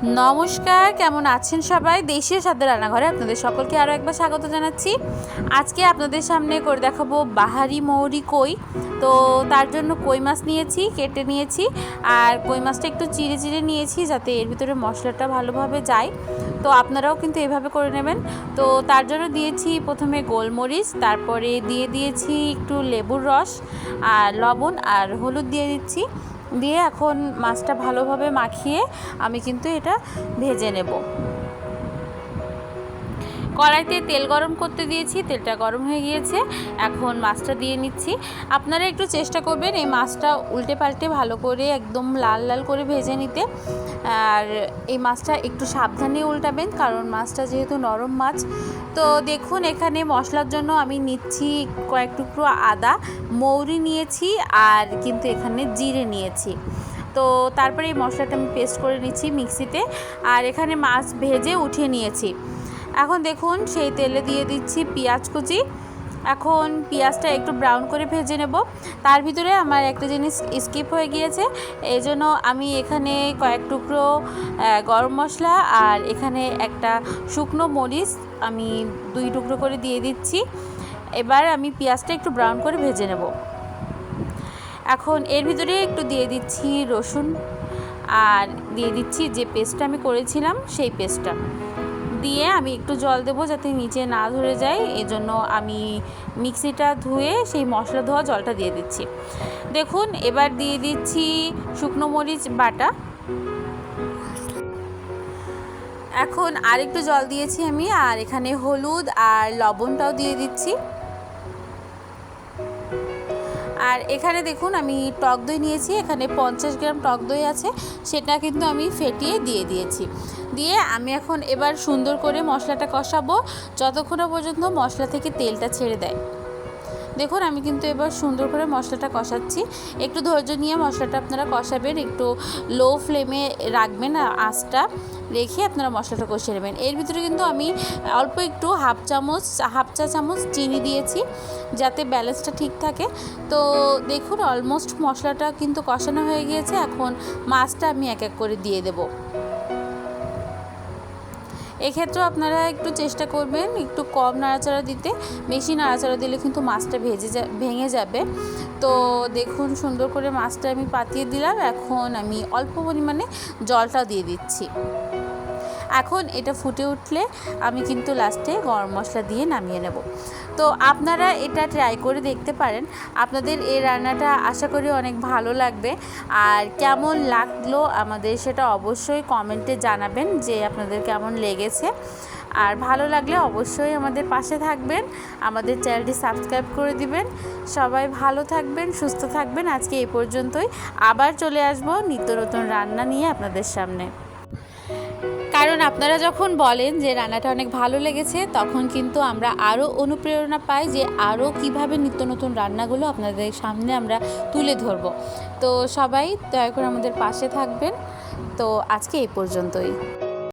নমস্কার, কেমন আছেন সবাই? দেশীয় স্বাদের রান্নাঘরে আপনাদের সকলকে আরও একবার স্বাগত জানাচ্ছি। আজকে আপনাদের সামনে করে দেখাবো বাহারি মৌরি কই। তো তার জন্য কই মাছ নিয়েছি, কেটে নিয়েছি, আর কই মাছটা একটু চিড়ে চিড়ে নিয়েছি যাতে এর ভিতরে মশলাটা ভালোভাবে যায়। তো আপনারাও কিন্তু এভাবে করে নেবেন। তো তার জন্য দিয়েছি প্রথমে গোলমরিচ, তারপরে দিয়ে দিয়েছি একটু লেবুর রস, আর লবণ, আর হলুদ দিয়ে দিচ্ছি। দিয়ে এখন মাছটা ভালোভাবে মাখিয়ে আমি কিন্তু এটা ভেজে নেব। কড়াইতে তেল গরম করতে দিয়েছি, তেলটা গরম হয়ে গিয়েছে। এখন মাছটা দিয়ে নিচ্ছি। আপনারা একটু চেষ্টা করবেন এই মাছটা উল্টে পাল্টে ভালো করে একদম লাল লাল করে ভেজে নিতে। আর এই মাছটা একটু সাবধানে উল্টাবেন, কারণ মাছটা যেহেতু নরম মাছ। তো দেখুন, এখানে মশলার জন্য আমি নিচ্ছি কয়েক টুকরো আদা, মৌরি নিয়েছি আর কিন্তু এখানে জিরে নিয়েছি। তো তারপরে এই মশলাটা আমি পেস্ট করে নিচ্ছি মিক্সিতে। আর এখানে মাছ ভেজে উঠিয়ে নিয়েছি। এখন দেখুন সেই তেলে দিয়ে দিচ্ছি পেঁয়াজ কুচি। এখন পেঁয়াজটা একটু ব্রাউন করে ভেজে নেব। তার ভিতরে আমার একটা জিনিস স্কিপ হয়ে গিয়েছে। এই জন্য আমি এখানে কয়েক টুকরো গরম মশলা আর এখানে একটা শুকনো মরিচ আমি দুই টুকরো করে দিয়ে দিচ্ছি। এবার আমি পেঁয়াজটা একটু ব্রাউন করে ভেজে নেব। এখন এর ভিতরে একটু দিয়ে দিচ্ছি রসুন। আর দিয়ে দিচ্ছি যে পেস্টটা আমি করেছিলাম, সেই পেস্টটা দিয়ে আমি একটু জল দেবো যাতে নিচে না ধরে যায়। এজন্য আমি মিক্সিটা ধুয়ে সেই মশলা ধোয়া জলটা দিয়ে দিচ্ছি। দেখুন, এবার দিয়ে দিচ্ছি শুকনো মরিচ বাটা। এখন আর একটু জল দিয়েছি আমি, আর এখানে হলুদ আর লবণটাও দিয়ে দিচ্ছি। আর এখানে দেখুন আমি টক দই নিয়েছি, এখানে পঞ্চাশ গ্রাম টক দই আছে, সেটা কিন্তু আমি ফেটিয়ে দিয়ে দিয়েছি। দিয়ে আমি এখন এবার সুন্দর করে মশলাটা কষাবো, যতক্ষণ পর্যন্ত মশলা থেকে তেলটা ছেড়ে দেয়। দেখুন, আমি কিন্তু এবার সুন্দর করে মশলাটা কষাচ্ছি। একটু ধৈর্য নিয়ে মশলাটা আপনারা কষাবেন, একটু লো ফ্লেমে রাখবেন আঁচটা রেখে আপনারা মশলাটা কষিয়ে নেবেন। এর ভিতরে কিন্তু আমি অল্প একটু হাফ চামচ, হাফ চা চামচ চিনি দিয়েছি, যাতে ব্যালেন্সটা ঠিক থাকে। তো দেখুন অলমোস্ট মশলাটা কিন্তু কষানো হয়ে গিয়েছে, এখন মাছটা আমি এক এক করে দিয়ে দেবো। এক্ষেত্রেও আপনারা একটু চেষ্টা করবেন একটু কম নাড়াচাড়া দিতে। বেশি নাড়াচাড়া দিলে কিন্তু মাছটা ভেজে যা, ভেঙে যাবে। তো দেখুন সুন্দর করে মাছটা আমি পাতিয়ে দিলাম। এখন আমি অল্প পরিমাণে জলটা দিয়ে দিচ্ছি। এখন এটা ফুটে উঠলে আমি কিন্তু লাস্টে গরম মশলা দিয়ে নামিয়ে নেব। তো আপনারা এটা ট্রাই করে দেখতে পারেন। আপনাদের এই রান্নাটা আশা করি অনেক ভালো লাগবে। আর কেমন লাগল আমাদের সেটা অবশ্যই কমেন্টে জানাবেন যে আপনাদের কেমন লেগেছে। আর ভালো লাগলে অবশ্যই আমাদের পাশে থাকবেন, আমাদের চ্যানেলটি সাবস্ক্রাইব করে দিবেন। সবাই ভালো থাকবেন, সুস্থ থাকবেন। আজকে এই পর্যন্তই। আবার চলে আসব নিত্য নতুন রান্না নিয়ে আপনাদের সামনে। কারণ আপনারা যখন বলেন যে রান্নাটা অনেক ভালো লেগেছে, তখন কিন্তু আমরা আরও অনুপ্রেরণা পাই যে আরও কীভাবে নিত্য নতুন রান্নাগুলো আপনাদের সামনে আমরা তুলে ধরব। তো সবাই দয়া করে আমাদের পাশে থাকবেন। তো আজকে এই পর্যন্তই।